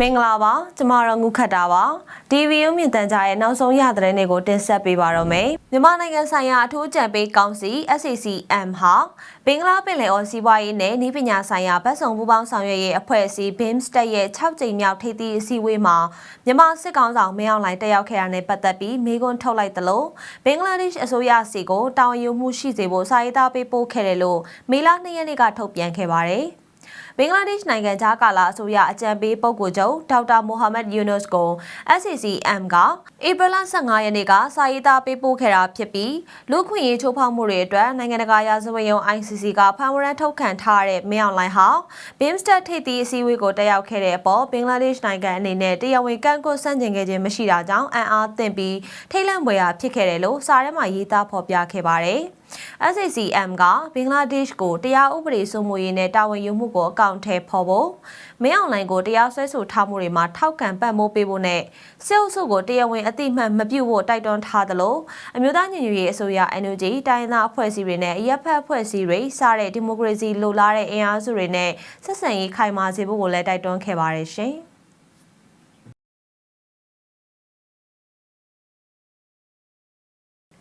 မင်္ဂလာပါကျမတို့ငုခတ်တာပါ DVU မြင့်တန်ကြားရဲ့နောက်ဆုံးရသတင်းတွေကိုတင်ဆက်ပေးပါတော့မယ်မြန်မာနိုင်ငံဆိုင်ရာအထူးကြံပေးကောင်စီ SCCM ဟာဘင်္ဂလားပင်လယ်အော်စီးပွားရေးနဲ့ဤပညာဆိုင်ရာဗတ်စုံပူးပေါင်းဆောင်ရွက်ရေးအဖွဲ့အစည်း BIMSTEC ရဲ့6ကြိမ်မြောက်ထိပ်သီးအစည်းအဝေးမှာမြန်မာစစ်ကောင်ဆောင်မင်းအောင်လှိုင်တက်ရောက်ခဲ့တာနဲ့ပတ်သက်ပြီးမေးခွန်းထုတ်လိုက်သလိုဘင်္ဂလားဒေ့ရှ်အစိုးရစီကိုတာဝန်ယူမှုရှိစေဖို့စာရေးသားပေးပို့ခဲ့တယ်လို့မေလ2ရက်နေ့ကထုတ်ပြန်ခဲ့ပါတယ်။ ဘင်္ဂလားဒေ့ရှ်နိုင်ငံခြားကာလအစိုးရအကြံပေးပုဂ္ဂိုလ်ချုပ်ဒေါက်တာမိုဟာမက်ယူနွတ်ကို SCCM ကဧပြီလ15ရက်နေ့ကစာရေးသားပေးပို့ခဲ့တာဖြစ်ပြီးလူခွင့်ရေးချိုးဖောက်မှုတွေအတွက်နိုင်ငံတကာရာဇဝတ်ရုံး ICC ကဖန်ဝရန်ထုတ်ခံထားတဲ့မင်းအောင်လှိုင်ဟာ BIMSTEC ထိပ်သီးအစည်းအဝေးကိုတက်ရောက်ခဲ့တဲ့အပေါ်ဘင်္ဂလားဒေ့ရှ်နိုင်ငံအနေနဲ့တရားဝင်ကန့်ကွက်ဆန့်ကျင်ခဲ့ခြင်းမရှိတာကြောင့်အံ့အားသင့်ပြီးထိတ်လန့်ပွေရာဖြစ်ခဲ့တယ်လို့စာထဲမှာရေးသားဖော်ပြခဲ့ပါတယ်။ SACM ကဘင်္ဂလားဒေ့ရှ်ကိုတရားဥပဒေစိုးမိုးရေးနဲ့တာဝန်ယူမှုကိုအကောင့်ထဲဖော်ဖို့မင်းအောင်လှိုင်ကိုတရားစွဲဆိုထားမှုတွေမှာထောက်ခံပံ့ပိုးပေးဖို့နဲ့စစ်အုပ်စုကိုတရားဝင်အတိမတ်မပြုတ်ဖို့တိုက်တွန်းထားသလိုအမျိုးသားညီညွတ်ရေးအစိုးရ NUG တိုင်းသားအဖွဲ့အစည်းတွေနဲ့အရက်ဖက်အဖွဲ့အစည်းတွေစတဲ့ဒီမိုကရေစီလိုလားတဲ့အင်အားစုတွေနဲ့ဆက်ဆံရေးခိုင်မာစေဖို့ကိုလည်းတိုက်တွန်းခဲ့ပါတယ်ရှင်။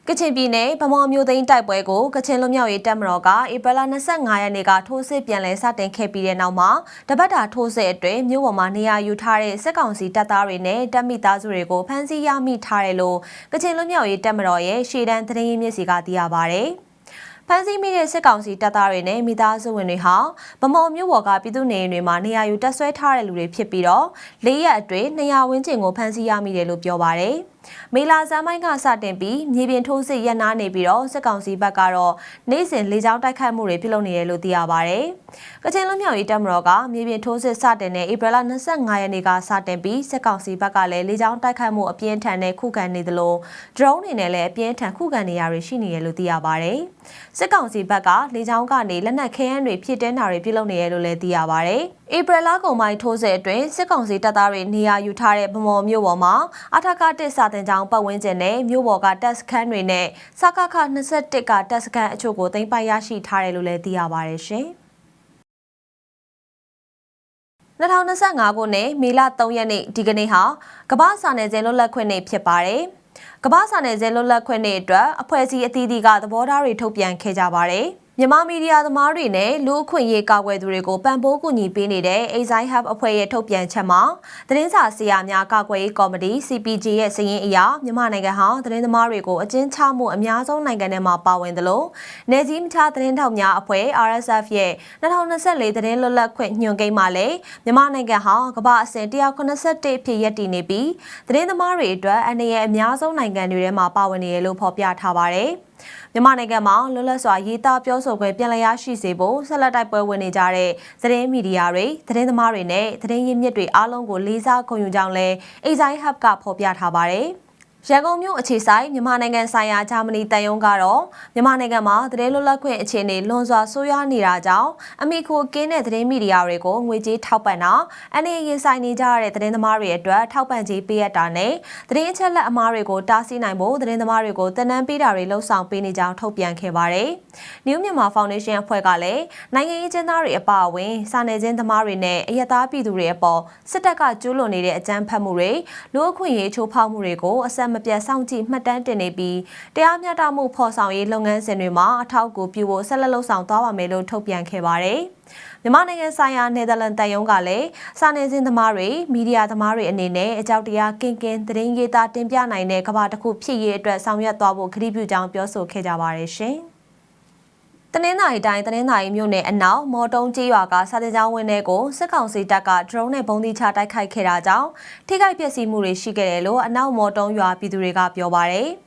ကချင်ပြည်နယ်ဗမော်မျိုးသိန်းတိုက်ပွဲကိုကချင်လူမျိုးရေးတပ်မတော်ကဧပြီလ25ရက်နေ့ကထိုးစစ်ပြန်လည်စတင်ခဲ့ပြီးတဲ့နောက်မှာတပတ်တာထိုးစစ်အတွင်းမြို့ပေါ်မှာနေရာယူထားတဲ့စစ်ကောင်စီတပ်သားတွေနဲ့တပ်မိသားစုတွေကိုဖမ်းဆီးရမိထားတယ်လို့ကချင်လူမျိုးရေးတပ်မတော်ရဲ့ရှေ့တန်းသတင်းရင်းမြစ်စီကသိရပါဗျ။ဖမ်းဆီးမိတဲ့စစ်ကောင်စီတပ်သားတွေနဲ့မိသားစုဝင်တွေဟာဗမော်မြို့ပေါ်ကပြည်သူနေအိမ်တွေမှာနေရာယူတပ်ဆွဲထားတဲ့လူတွေဖြစ်ပြီးတော့၄ရက်အတွင်း200ဝန်းကျင်ကိုဖမ်းဆီးရမိတယ်လို့ပြောပါရယ် မေလာဇန်မိုင်းကစတင်ပြီးမြေပြင်ထိုးစစ်ရပ်နားနေပြီးတော့စစ်ကောင်စီဘက်ကတော့နေ့စဉ်လေကြောင်းတိုက်ခိုက်မှုတွေပြုလုပ်နေတယ်လို့သိရပါဗျ။ကချင်လွတ်မြောက်ရေးတပ်မတော်ကမြေပြင်ထိုးစစ်စတင်တဲ့ဧပြီလ25ရက်နေ့ကစတင်ပြီးစစ်ကောင်စီဘက်ကလည်းလေကြောင်းတိုက်ခိုက်မှုအပြင်းထန်နဲ့ခုခံနေသလို drone တွေနဲ့လည်းအပြင်းထန်ခုခံနေရတွေရှိနေတယ်လို့သိရပါဗျ။စစ်ကောင်စီဘက်ကလေကြောင်းကနေလက်နက်ခဲယမ်းတွေဖြစ်တင်းတာတွေပြုလုပ်နေတယ်လို့လည်းသိရပါဗျ။ ဧပြီလကုန်ပိုင်းထိုးစစ်အတွင်းစစ်ကောင်စီတပ်သားတွေနေရာယူထားတဲ့ဗမော်မြို့ပေါ်မှာအထက်ကတစ်စာတင်ကြောင်းပတ်ဝန်းကျင်နဲ့မြို့ပေါ်ကတပ်စခန်းတွေနဲ့စကခ21ကတပ်စခန်းအချို့ကိုသိမ်းပိုက်ရရှိထားတယ်လို့လည်းသိရပါတယ်ရှင်။2025ခုနှစ်မေလ3ရက်နေ့ဒီကနေ့ဟာကမ္ဘာစာနယ်ဇင်းလွတ်လပ်ခွင့်နေ့ဖြစ်ပါတယ်။ကမ္ဘာစာနယ်ဇင်းလွတ်လပ်ခွင့်နေ့အတွက်အဖွဲ့အစည်းအသီးသီးကသဘောထားတွေထုတ်ပြန်ခဲ့ကြပါတယ်။ မြန်မာမီဒီယာသမားတွေနဲ့လူအခွင့်အရေးကာကွယ်သူတွေကိုပံ့ပိုးကူညီပေးနေတဲ့ Exile Hub အဖွဲ့ရဲ့ထုတ်ပြန်ချက်မှာသတင်းစာဆရာများကာကွယ်ရေးကော်မတီ CPG ရဲ့စည်ရင်းအရမြန်မာနိုင်ငံဟာသတင်းသမားတွေကိုအကျဉ်းချမှုအများဆုံးနိုင်ငံထဲမှာပါဝင်သလိုနေကြီးမထားသတင်းထောက်များအဖွဲ့ RSF ရဲ့2024သတင်းလွတ်လပ်ခွင့်ညွှန်ကိန်းမှာလည်းမြန်မာနိုင်ငံဟာကမ္ဘာအဆင့်181ဖြစ်ရပ်တည်နေပြီးသတင်းသမားတွေအတွက်အနေနဲ့အများဆုံးနိုင်ငံတွေထဲမှာပါဝင်နေတယ်လို့ဖော်ပြထားပါတယ်။ မြန်မာနိုင်ငံမှာလွတ်လပ်စွာရေးသားပြောဆိုခွင့်ပြန်လည်ရရှိစေဖို့ဆက်လက်တိုက်ပွဲဝင်နေကြတဲ့သတင်းမီဒီယာတွေသတင်းသမားတွေနဲ့သတင်းရင်းမြစ်တွေအားလုံးကိုလေးစားဂုဏ်ယူကြောင်းလဲ Exile Hub ကဖော်ပြထားပါတယ်။ ရန်ကုန်မြို့အခြေဆိုင်မြန်မာနိုင်ငံဆိုင်ရာဂျာမနီတန်ယုံကတော့မြန်မာနိုင်ငံမှာသတင်းလွတ်လပ်ခွင့်အခြေအနေလွန်စွာဆိုးရွားနေတာကြောင့်အမိခိုကင်းတဲ့သတင်းမီဒီယာတွေကိုငွေကြေးထောက်ပံ့တာအနေရင်ဆိုင်နေကြရတဲ့သတင်းသမားတွေအတွက်ထောက်ပံ့ကြေးပေးရတာနဲ့သတင်းအချက်လက်အမှားတွေကိုတားဆီးနိုင်ဖို့သတင်းသမားတွေကိုတင်နန်းပေးတာတွေလှုံ့ဆော်ပေးနေကြောင်းထုတ်ပြန်ခဲ့ပါတယ်။ New Myanmar Foundation အဖွဲ့ကလည်းနိုင်ငံရေးကျင်းသားတွေအပါအဝင်စာနယ်ဇင်းသမားတွေနဲ့အယက်သားပြည်သူတွေအပေါ်စစ်တပ်ကကျူးလွန်နေတဲ့အကြမ်းဖက်မှုတွေလူအခွင့်အရေးချိုးဖောက်မှုတွေကိုအဆက်မပြတ်စောင့်ကြည့်မှတ်တမ်းတင်နေပြီးတရားမျှတမှုဖော်ဆောင်ရေးလုပ်ငန်းစဉ်တွေမှာအထောက်အကူပြုဖို့ဆက်လက်လှုပ်ဆောင်သွားပါမယ်လို့ထုတ်ပြန်ခဲ့ပါတယ်။မြန်မာနိုင်ငံဆိုင်ရာနယ်သာလန်တပ်ယုံကလည်းစာနယ်ဇင်းသမားတွေမီဒီယာသမားတွေအနေနဲ့အကြောက်တရားကင်းကင်းသတင်းရေးသားတင်ပြနိုင်တဲ့ကဘာတစ်ခုဖြစ်ရေးအတွက်ဆောင်ရွက်သွားဖို့ခရီးပြုကြောင်းပြောဆိုခဲ့ကြပါတယ်ရှင်။ တနင်္သာရီတိုင်းတနင်္သာရီမြို့နယ်အနောက်မော်တုံးကြီးရွာကစာတင်ကျောင်းဝင်းထဲကိုစစ်ကောင်စီတပ်ကဒရုန်းနဲ့ပုံသီးချတိုက်ခိုက်ခဲ့တာကြောင့်ထိခိုက်ပျက်စီးမှုတွေရှိခဲ့တယ်လို့အနောက်မော်တုံးရွာပြည်သူတွေကပြောပါတယ်။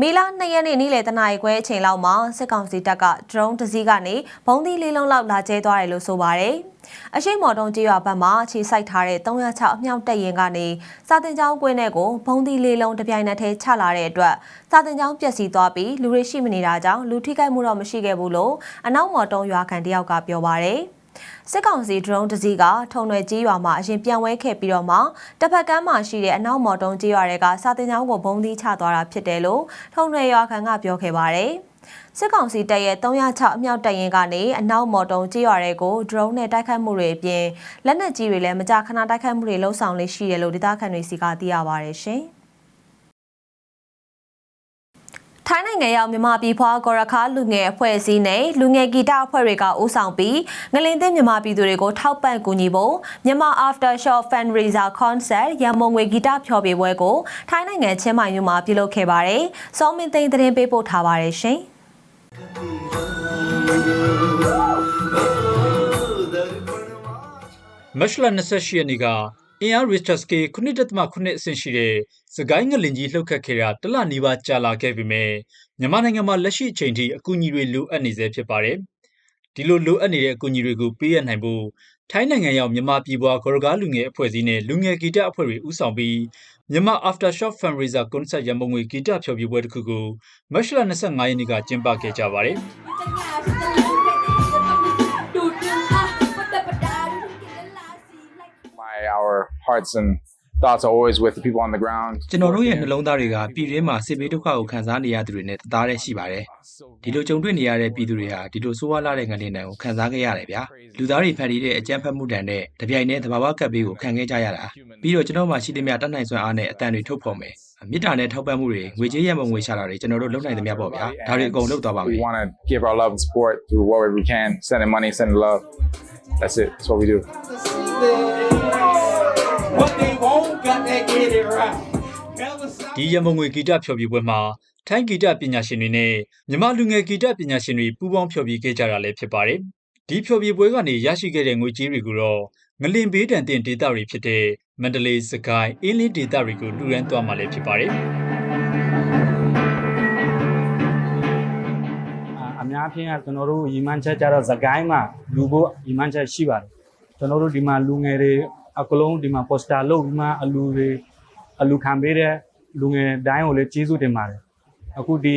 မေလ2ရက်နေ့နေ့လယ်တနာရီခွဲအချိန်လောက်မှာစစ်ကောင်စီတပ်ကဒရုန်းတစ်စီးကနေဘုံသီးလေးလုံးလောက်လာကျဲသွားတယ်လို့ဆိုပါတယ်။အရှိမော်တုံးကျေးရွာဘက်မှခြေစိုက်ထားတဲ့306အမြောက်တက်ရင်ကနေစာတင်ကျောင်းကွင်းထဲကိုဘုံသီးလေးလုံးတပြိုင်နက်တည်းချလာတဲ့အတွက်စာတင်ကျောင်းပျက်စီးသွားပြီးလူတွေရှိမနေတာကြောင့်လူထိခိုက်မှုတော့မရှိခဲ့ဘူးလို့အနောက်မော်တုံးရွာခံတယောက်ကပြောပါတယ် စစ်ကောင်စီဒရုန်းတစ်စီးကထုံနယ်ကြီးရွာမှာအရင်ပြန်ဝဲခဲ့ပြီးတော့မှတစ်ဖက်ကမ်းမှာရှိတဲ့အနောက်မော်တုံးကြီးရွာတွေကစာတင်ကျောင်းကိုဘုံသီးချသွားတာဖြစ်တယ်လို့ထုံနယ်ရွာခံကပြောခဲ့ပါတယ်။စစ်ကောင်စီတပ်ရဲ့306အမြောက်တပ်ရင်ကနေအနောက်မော်တုံကြေးရွာတွေကို drone နဲ့တိုက်ခိုက်မှုတွေအပြင်လက်နက်ကြီးတွေလည်းမကြာခဏတိုက်ခိုက်မှုတွေလှုံ့ဆော်လေးရှိတယ်လို့ဒေသခံတွေစီကသိရပါရရှင်။ ထိုင်းနိုင်ငံရောက်မြန်မာပြည်ဖွားဂေါ်ရခါလူငယ်အဖွဲ့အစည်းနဲ့လူငယ်ဂီတအဖွဲ့တွေကဦးဆောင်ပြီးငလင်သစ်မြန်မာပြည်သူတွေကိုထောက်ပံ့ကူညီဖို့မြန်မာ After Show Fundraiser Concert ရန်မုံငွေဂီတဖျော်ဖြေပွဲကိုထိုင်းနိုင်ငံချင်းမိုင်မြို့မှာပြုလုပ်ခဲ့ပါတယ်။စောမင်းသိန်းသတင်းပေးပို့ထားပါတယ်ရှင်။မတ်လ28ရက်နေ့က အင်အား Richter scale 9.8အဆင့်ရှိတဲ့စကိုင်းငလင်ကြီးလှုပ်ခတ်ခဲ့တာတလနီးပါးကြာလာခဲ့ပြီမဲ့မြန်မာနိုင်ငံမှာလက်ရှိအချိန်ထိအကူအညီတွေလိုအပ်နေသေးဖြစ်ပါတယ်။ဒီလိုလိုအပ်နေတဲ့အကူအညီတွေကိုပေးရနိုင်ဖို့ထိုင်းနိုင်ငံရောက်မြန်မာပြည်ပွားဂေါ်ရကားလူငယ်အဖွဲ့အစည်းနဲ့လူငယ်ဂီတအဖွဲ့တွေဦးဆောင်ပြီးမြန်မာ Aftershock Fundraiser Concert ရန်ပုံငွေဂီတဖျော်ဖြေပွဲတစ်ခုကိုမတ်လ25ရက်နေ့ကကျင်းပခဲ့ကြပါတယ်။ hearts and thoughts are always with the people on the ground ကျွန်တော်တို့ရဲ့နှလုံးသားတွေကပြည်တွင်းမှာစစ်ဘေးဒုက္ခကိုခံစားနေရသူတွေနဲ့တသားတည်းရှိပါတယ်။ဒီလိုကြုံတွေ့နေရတဲ့ပြည်သူတွေဟာဒီလိုဆိုးဝါးလာတဲ့ငလျင်တန်းကိုခံစားခဲ့ရတယ်ဗျာ။လူသားတွေဖန်တီးတဲ့အကြမ်းဖက်မှုတန်တဲ့တပြိုင်တည်းသဘာဝကပ်ဘေးကိုခံခဲ့ကြရတာ။ပြီးတော့ကျွန်တော်မှရှိသမျှတတ်နိုင်စွမ်းအားနဲ့အတန်တွေထုတ်ဖော်မယ်။မေတ္တာနဲ့ထောက်ပံ့မှုတွေငွေကြေးရမငွေရှာတာတွေကျွန်တော်တို့လုပ်နိုင်သမျှပေါ့ဗျာ။ဒါတွေအကုန်လုပ်သွားပါမ we ယ်။ want to give our love and support through whatever we can sending money sending love that's it that's what we do What they want, got that get it right. Never stop. ဒီရမုံငွေဂီတဖျော်ဖြေပွဲမှာထိုင်းဂီတပညာရှင်တွေနဲ့မြန်မာလူငယ်ဂီတပညာရှင်တွေပူးပေါင်းဖျော်ဖြေခဲ့ကြတာလည်းဖြစ်ပါတယ်။ဒီဖျော်ဖြေပွဲကနေရရှိခဲ့တဲ့ငွေကြေးတွေကိုတော့ငလင်ဘေးတန်တင်ဒေသတွေဖြစ်တဲ့မန္တလေးစကိုင်းအင်းလင်းဒေသတွေကိုလူရန်သွားမှာလည်းဖြစ်ပါတယ်အာအများဖြင့်ကကျွန်တော်တို့ရီမန်းချက်ကြတော့သကိုင်းမှာလူဖို့ရီမန်းချက်ရှိပါတယ်ကျွန်တော်တို့ဒီမှာလူငယ်တွေ အကလုံးဒီမှာပိုစတာလုပ်ပြီးမှအလူတွေအလူခံပေးတဲ့လူငယ်တိုင်းကိုလည်းကျေးဇူးတင်ပါတယ်အခုဒီ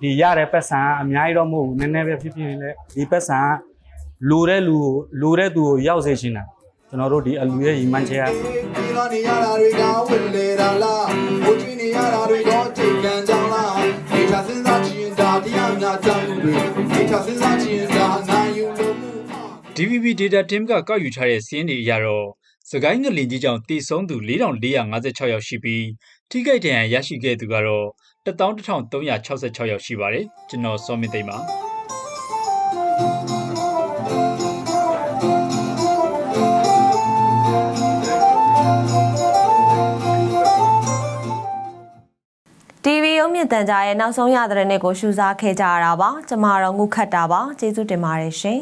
ဒီရတဲ့ပတ်စံကအများကြီးတော့မဟုတ်ဘူးနည်းနည်းပဲဖြစ်ဖြစ်နေလေဒီပတ်စံကလူတဲ့လူကိုလူတဲ့သူကိုရောက်စေချင်တာကျွန်တော်တို့ဒီအလူရဲ့ရီမန်းချက်ကဒီလိုနေရတာတွေကဝင်လေတာလားဘိုးကြီးနေရတာတွေကချိန်ကန်ကြောင်းလားဒီချစဉ်းစားကြည့်ရင်ဒါတရားများကြောင်းတွေဒီချစဉ်းစားကြည့်ရင်ဒါနိုင်ယူလို့မှု DVB Data Team ကကောက်ယူထားတဲ့စီးရင်တွေအရတော့ စကိုင်းငလင်ကြီးကြောင့်တည်ဆုံးသူ4456ယောက်ရှိပြီးထိခိုက်ဒဏ်ရာရရှိခဲ့သူကတော့11366ယောက်ရှိပါတယ်ကျွန်တော်စောမင်းသိမ်းပါ TV ရုံမြင့်တန်ကြားရဲ့နောက်ဆုံးရတဲ့နေ့ကိုရှုစားခဲ့ကြရတာပါကျမတော့ငုခတ်တာပါကျေးဇူးတင်ပါတယ်ရှင်